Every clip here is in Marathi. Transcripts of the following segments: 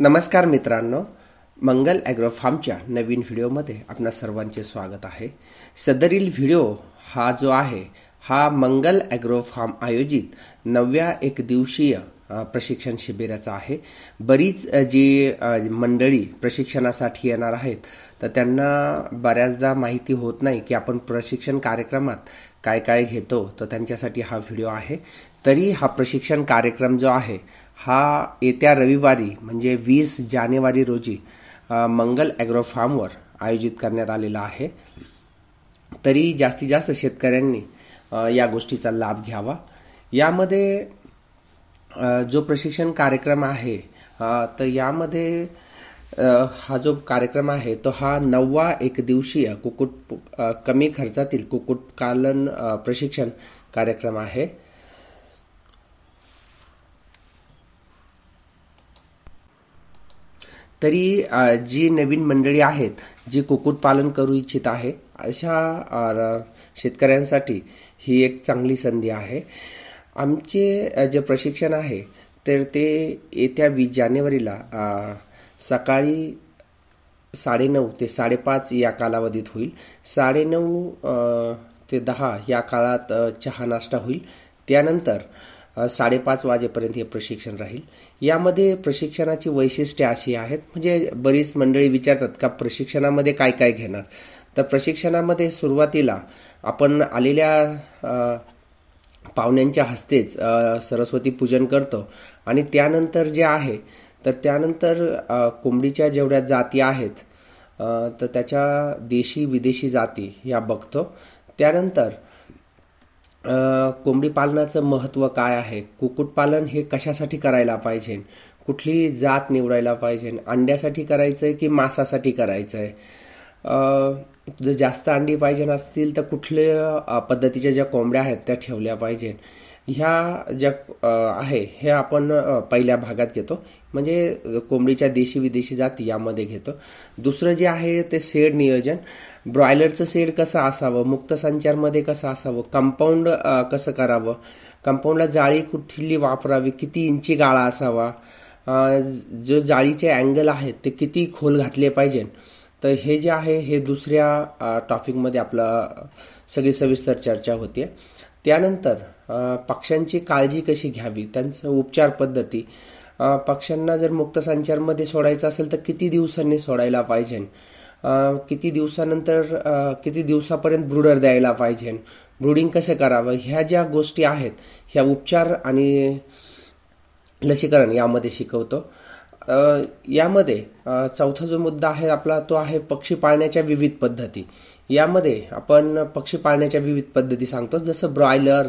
नमस्कार मित्रांनो मंगल ॲग्रो फार्मच्या नवीन व्हिडिओमध्ये आपणा सर्वांचे स्वागत आहे. सदरील व्हिडिओ हा जो आहे हा मंगल ॲग्रो फार्म आयोजित नवव्या एक दिवसीय प्रशिक्षण शिबिराचा आहे. बरीच जी मंडळी प्रशिक्षणासाठी येणार आहेत तर त्यांना बऱ्याचदा माहिती होत नाही की आपण प्रशिक्षण कार्यक्रमात काय काय घेतो तर त्यांच्यासाठी हा व्हिडिओ आहे. तरी हा प्रशिक्षण कार्यक्रम जो आहे हा येत्या रविवारी म्हणजे वीस जानेवारी रोजी मंगल ॲग्रो फार्मवर आयोजित करण्यात आलेला आहे. तरी जास्तीत जास्त शेतकऱ्यांनी या गोष्टीचा लाभ घ्यावा. यामध्ये जो प्रशिक्षण कार्यक्रम आहे तर यामध्ये हा जो कार्यक्रम आहे तो हा नववा एक दिवसीय कुक्कुट कमी खर्चातील कुक्कुटपालन प्रशिक्षण कार्यक्रम आहे. तरी जी नवीन मंडळी आहेत जी कुक्कुटपालन करू इच्छित आहे अशा शेतकऱ्यांसाठी ही एक चांगली संधी आहे. आमचे जे प्रशिक्षण आहे तर ते येत्या वीस जानेवारीला सकाळी साडेनऊ ते साडेपाच या कालावधीत होईल. साडेनऊ ते दहा या काळात चहा नाश्ता होईल. त्यानंतर साडेपाच वाजेपर्यंत हे प्रशिक्षण राहील. यामध्ये प्रशिक्षणाची वैशिष्ट्ये अशी आहेत म्हणजे बरीच मंडळी विचारतात का प्रशिक्षणामध्ये काय काय घेणार? तर प्रशिक्षणामध्ये सुरुवातीला आपण आलेल्या पाहुण्यांच्या हस्तेच सरस्वती पूजन करतो. आणि त्यानंतर जे आहे तर त्यानंतर कोंबडीच्या जेवढ्या जाती आहेत तर त्याच्या देशी विदेशी जाती या बघतो. त्यानंतर कोंबडी पालनाचं महत्त्व काय आहे? कुक्कुटपालन हे कशासाठी करायला पाहिजे? कुठली जात निवडायला पाहिजे? अंड्यासाठी करायचं आहे की मांसासाठी करायचं आहे जर जास्त अंडी पाहिजे असतील तर कुठल्या पद्धतीच्या ज्या कोंबड्या आहेत त्या ठेवल्या पाहिजे ह्या ज्या आहे हे आपण पहिल्या भागात घेतो. म्हणजे कोंबडीच्या देशी विदेशी जाती यामध्ये घेतो. दुसरं जे आहे ते सेड नियोजन. ब्रॉयलरचं सेड कसं असावं? मुक्त संचारमध्ये कसं असावं? कंपाऊंड कसं करावं? कंपाऊंडला जाळी कुठली वापरावी? किती इंची गाळा असावा? जो जाळीचे अँगल आहेत ते किती खोल घातले पाहिजे? तर हे जे आहे हे दुसऱ्या टॉपिकमध्ये आपलं सगळी सविस्तर चर्चा होते त्यानंतर पक्ष्यांची काळजी कशी घ्यावी? त्यांचं उपचार पद्धती. पक्ष्यांना जर मुक्त संचारमध्ये सोडायचं असेल तर किती दिवसांनी सोडायला पाहिजे? किती दिवसानंतर किती दिवसापर्यंत ब्रुडर द्यायला पाहिजे? ब्रुडिंग कसं करावं? ह्या ज्या गोष्टी आहेत ह्या उपचार आणि लसीकरण यामध्ये शिकवतो. यामध्ये चौथा जो मुद्दा आहे आपला तो आहे पक्षी पाळण्याच्या विविध पद्धती. यामध्ये आपण पक्षी पाळण्याच्या विविध पद्धती सांगतो जसं ब्रॉयलर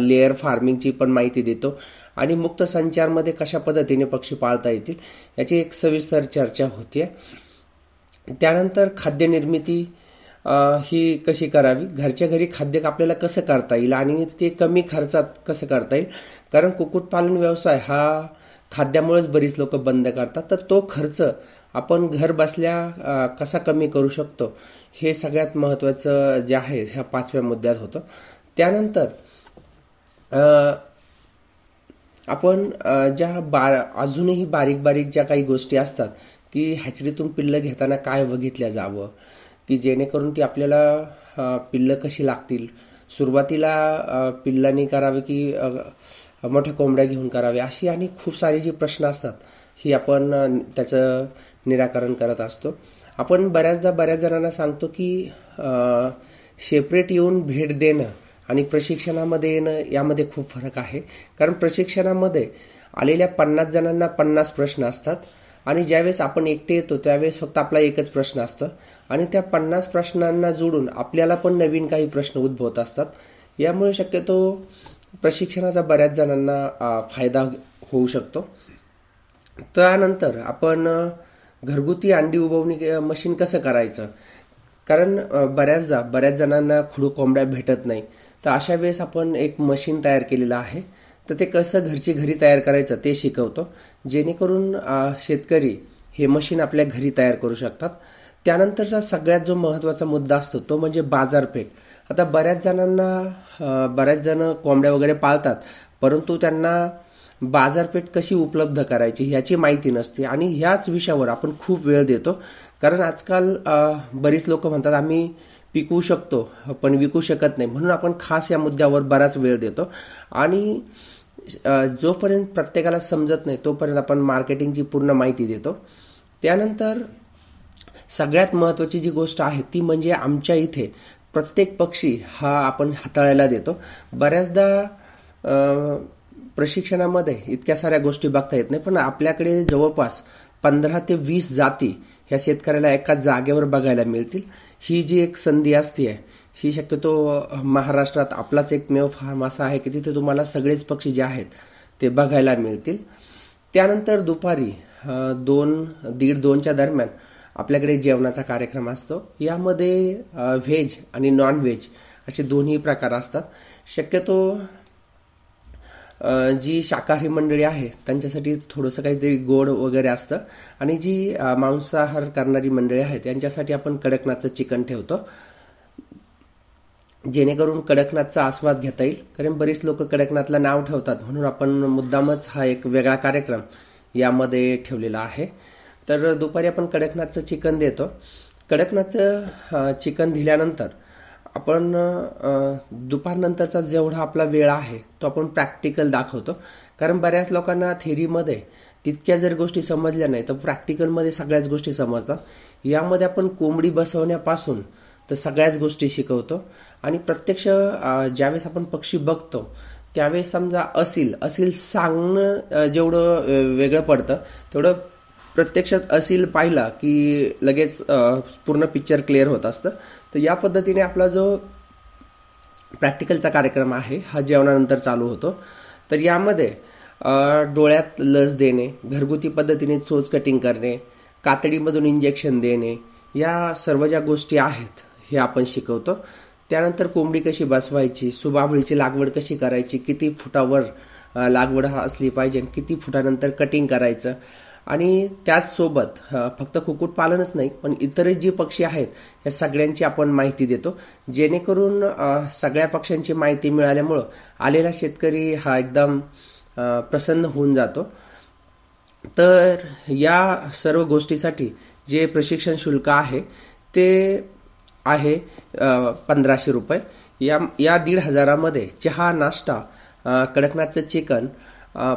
लेअर फार्मिंगची पण माहिती देतो आणि मुक्त संचारमध्ये कशा पद्धतीने पक्षी पाळता येतील याची एक सविस्तर चर्चा होते त्यानंतर खाद्य निर्मिती ही कशी करावी? घरच्या घरी खाद्य आपल्याला कसं करता येईल आणि ते कमी खर्चात कसं करता येईल? कारण कुक्कुटपालन व्यवसाय हा खाद्यामुळेच बरीच लोक बंद करतात. तर तो खर्च आपण घर बसल्या कसा कमी करू शकतो हे सगळ्यात महत्त्वाचं जे आहे ह्या पाचव्या मुद्द्यात होतं. त्यानंतर आपण ज्या बा अजूनही बारीक बारीक ज्या काही गोष्टी असतात की हॅचरीतून पिल्लं घेताना काय बघितल्या जावं की जेणेकरून ती आपल्याला पिल्लं कशी लागतील. सुरुवातीला पिल्लांनी करावे की मोठ्या कोंबड्या घेऊन करावे अशी आणि खूप सारे जे प्रश्न असतात ही आपण त्याचं निराकरण करत असतो. आपण बऱ्याचदा बऱ्याच जणांना सांगतो की सेपरेट येऊन भेट देणं आणि प्रशिक्षणामध्ये येणं यामध्ये खूप फरक आहे. कारण प्रशिक्षणामध्ये आलेल्या पन्नास जणांना पन्नास प्रश्न असतात आणि ज्यावेळेस आपण एकटे येतो त्यावेळेस फक्त आपला एकच प्रश्न असतं. आणि त्या पन्नास प्रश्नांना जोडून आपल्याला पण नवीन काही प्रश्न उद्भवत असतात. यामुळे शक्यतो प्रशिक्षणाचा बऱ्याच जणांना फायदा होऊ शकतो. त्यानंतर आपण घरगुती अंडी उबवणी मशीन कसं करायचं? कारण बऱ्याचदा बऱ्याच जणांना खुडू कोंबड्या भेटत नाही. तर अशा वेळेस आपण एक मशीन तयार केलेलं आहे. तर ते कसं घरची घरी तयार करायचं ते शिकवतो. जेणेकरून शेतकरी हे मशीन आपल्या घरी तयार करू शकतात. त्यानंतरचा सगळ्यात जो महत्त्वाचा मुद्दा असतो तो म्हणजे बाजारपेठ. आता बऱ्याच जणांना बऱ्याच जण कोंबड्या वगैरे पाळतात परंतु त्यांना बाजारपेठ कशी उपलब्ध करायची ह्याची माहिती नसते आणि ह्याच विषयावर आपण खूप वेळ देतो. कारण आजकाल बरीच लोक म्हणतात आम्ही पिकवू शकतो पण विकू शकत नाही. म्हणून आपण खास या मुद्द्यावर बराच वेळ देतो. आणि जोपर्यंत प्रत्येकाला समजत नाही तोपर्यंत आपण मार्केटिंगची पूर्ण माहिती देतो. त्यानंतर सगळ्यात महत्त्वाची जी गोष्ट आहे ती म्हणजे आमच्या इथे प्रत्येक पक्षी हा आपण हाताळायला देतो. बऱ्याचदा प्रशिक्षणामध्ये इतक्या साऱ्या गोष्टी बघता येत नाही पण आपल्याकडे जवळपास पंधरा ते वीस जाती ह्या शेतकऱ्याला एका जागेवर बघायला मिळतील. ही जी एक संधी असते ही शक्यतो महाराष्ट्रात आपलाच एकमेव फार्म असा आहे की तिथे तुम्हाला सगळेच पक्षी जे आहेत ते बघायला मिळतील. त्यानंतर दुपारी दोन दीड दोनच्या दरम्यान आपल्याकडे जेवणाचा कार्यक्रम असतो. यामध्ये व्हेज आणि नॉन व्हेज असे दोन्ही प्रकार असतात. शक्यतो जी शाकाहारी मंडळी आहे त्यांच्यासाठी थोडंसं काहीतरी गोड वगैरे असतं. आणि जी मांसाहार करणारी मंडळी आहेत त्यांच्यासाठी आपण कडकनाथचं चिकन ठेवतो. जेणेकरून कडकनाथचा आस्वाद घेता येईल. कारण बरीच लोक कडकनाथला नाव ठेवतात. म्हणून आपण मुद्दामच हा एक वेगळा कार्यक्रम यामध्ये ठेवलेला आहे. तर दुपारी आपण कडकनाथचं चिकन देतो. कडकनाथचं चिकन दिल्यानंतर आपण दुपारनंतरचा जेवढा आपला वेळ आहे तो आपण प्रॅक्टिकल दाखवतो. कारण बऱ्याच लोकांना थेरीमध्ये तितक्या जर गोष्टी समजल्या नाही तर प्रॅक्टिकलमध्ये सगळ्याच गोष्टी समजतात. यामध्ये आपण कोंबडी बसवण्यापासून तर सगळ्याच गोष्टी शिकवतो. आणि प्रत्यक्ष ज्यावेळेस आपण पक्षी बघतो त्यावेळेस समजा असील असील सांगणं जेवढं वेगळं पडतं तेवढं प्रत्यक्षात असील पाहिला की लगेच पूर्ण पिक्चर क्लिअर होत असतं. तर या पद्धतीने आपला जो प्रॅक्टिकलचा कार्यक्रम आहे हा जेवणानंतर चालू होतो. तर यामध्ये डोळ्यात लस देणे घरगुती पद्धतीने चोच कटिंग करणे कातडीमधून इंजेक्शन देणे या सर्व ज्या गोष्टी आहेत हे आपण शिकवतो. त्यानंतर कोंबडी कशी बसवायची सुबाबळीची लागवड कशी करायची किती फुटावर लागवड हा असली पाहिजे किती फुटानंतर कटिंग करायचं आणि त्याचसोबत फक्त कुक्कुटपालनच नाही पण इतरही जे पक्षी आहेत या सगळ्यांची आपण माहिती देतो. जेणेकरून सगळ्या पक्ष्यांची माहिती मिळाल्यामुळं आलेला शेतकरी हा एकदम प्रसन्न होऊन जातो. तर या सर्व गोष्टीसाठी जे प्रशिक्षण शुल्क आहे ते आहे पंधराशे रुपये. या या दीड हजारामध्ये चहा नाश्ता कडकनाथचं चिकन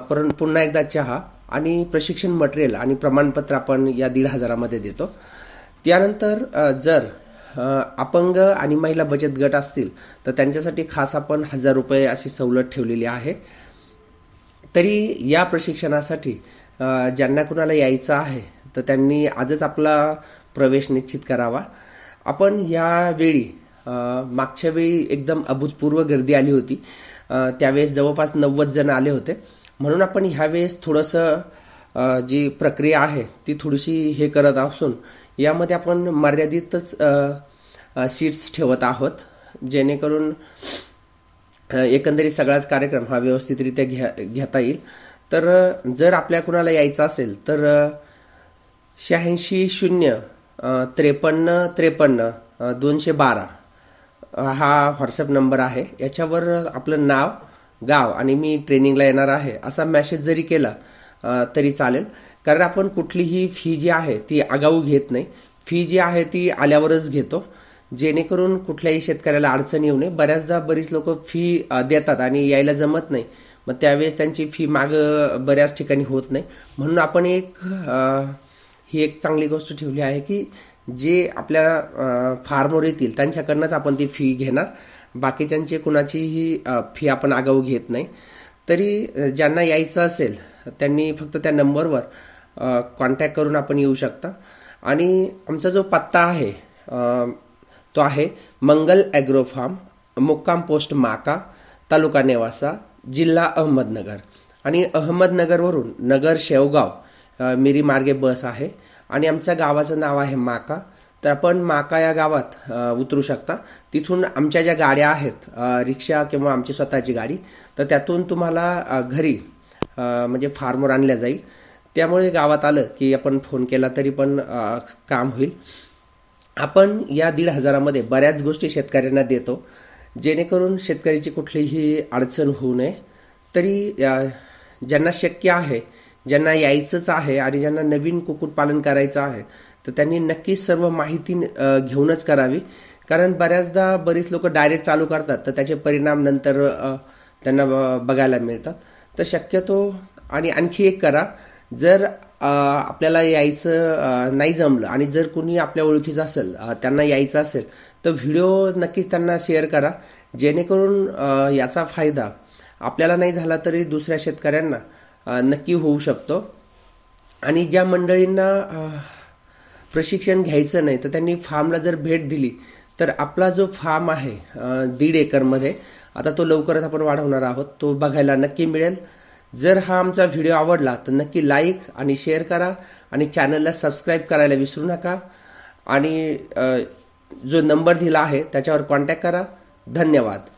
परत पुन्हा एकदा चहा आणि प्रशिक्षण मटेरियल आणि प्रमाणपत्र आपण या दीड हजारामध्ये देतो. त्यानंतर जर अपंग आणि महिला बचत गट असतील तर त्यांच्यासाठी खास आपण हजार रुपये अशी सवलत ठेवलेली आहे. तरी या प्रशिक्षणासाठी ज्यांना कुणाला यायचं आहे तर त्यांनी आजच आपला प्रवेश निश्चित करावा. आपण यावेळी मागच्या वेळी एकदम अभूतपूर्व गर्दी आली होती. त्यावेळेस जवळपास नव्वद जण आले होते. म्हणून आपण ह्यावेळेस थोडंसं जी प्रक्रिया आहे ती थोडीशी हे करत असून यामध्ये आपण मर्यादितच सीट्स ठेवत आहोत जेणेकरून एकंदरीत सगळाच कार्यक्रम हा व्यवस्थितरित्या घ्या घेता येईल. तर जर आपल्या कुणाला यायचं असेल तर शहाऐंशी शून्य त्रेपन्न त्रेपन्न दोनशे बारा हा व्हॉट्सअप नंबर आहे. याच्यावर आपलं नाव गाव आणि मी ट्रेनिंगला येणार आहे असा मॅसेज जरी केला तरी चालेल. कारण आपण कुठलीही फी जी आहे ती आगाऊ घेत नाही. फी जी आहे ती आल्यावरच घेतो. जेणेकरून कुठल्याही शेतकऱ्याला अडचण येऊ नये. बऱ्याचदा बरीच लोक फी देतात आणि यायला जमत नाही. मग त्यावेळेस त्यांची फी माग बऱ्याच ठिकाणी होत नाही. म्हणून आपण एक ही एक चांगली गोष्ट ठेवली आहे की जे आपल्या फार्मवर येतील त्यांच्याकडनंच आपण ती फी घेणार. बाकीच्यांची कुणाचीही फी आपण आगाऊ घेत नाही. तरी ज्यांना यायचं असेल त्यांनी फक्त त्या नंबरवर कॉन्टॅक्ट करून आपण येऊ शकता. आणि आमचा जो पत्ता आहे तो आहे मंगल ॲग्रो फार्म मुक्काम पोस्ट माका तालुका नेवासा जिल्हा अहमदनगर. आणि अहमदनगरवरून नगर शेवगाव मिरी मार्गे बस आहे. आणि आमच्या गावाचं नाव आहे माका. तर आपण माका या गावात उतरू शकता. तिथून आमच्या ज्या गाड्या आहेत रिक्षा किंवा आमची स्वतःची गाडी तर त्यातून तुम्हाला घरी म्हणजे फार्मवर आणल्या जाईल. त्यामुळे गावात आलं की आपण फोन केला तरी पण काम होईल. आपण या दीड हजारामध्ये बऱ्याच गोष्टी शेतकऱ्यांना देतो. जेणेकरून शेतकऱ्याची कुठलीही अडचण होऊ नये. तरी ज्यांना शक्य आहे ज्यांना यायचंच आहे आणि ज्यांना नवीन कुक्कुटपालन करायचं आहे तर त्यांनी नक्कीच सर्व माहिती घेऊनच करावी. कारण बऱ्याचदा बरीच लोक डायरेक्ट चालू करतात तर त्याचे परिणाम नंतर त्यांना बघायला मिळतात. तर शक्यतो आणि आणखी एक करा जर आपल्याला यायचं नाही जमलं आणि जर कुणी आपल्या ओळखीचं असेल त्यांना यायचं असेल तर व्हिडिओ नक्कीच त्यांना शेअर करा. जेणेकरून याचा फायदा आपल्याला नाही झाला तरी दुसऱ्या शेतकऱ्यांना नक्की होऊ शकतो. आणि ज्या मंडळींना प्रशिक्षण घ्यायचं नाही तर त्यांनी फार्मला जर भेट दिली तर आपला जो फार्म आहे दीड एकरमध्ये आता तो लवकरच आपण वाढवणार आहोत तो बघायला नक्की मिळेल. जर हा आमचा व्हिडिओ आवडला तर नक्की लाईक आणि शेअर करा आणि चॅनलला सबस्क्राईब करायला विसरू नका. आणि जो नंबर दिला आहे त्याच्यावर कॉन्टॅक्ट करा. धन्यवाद.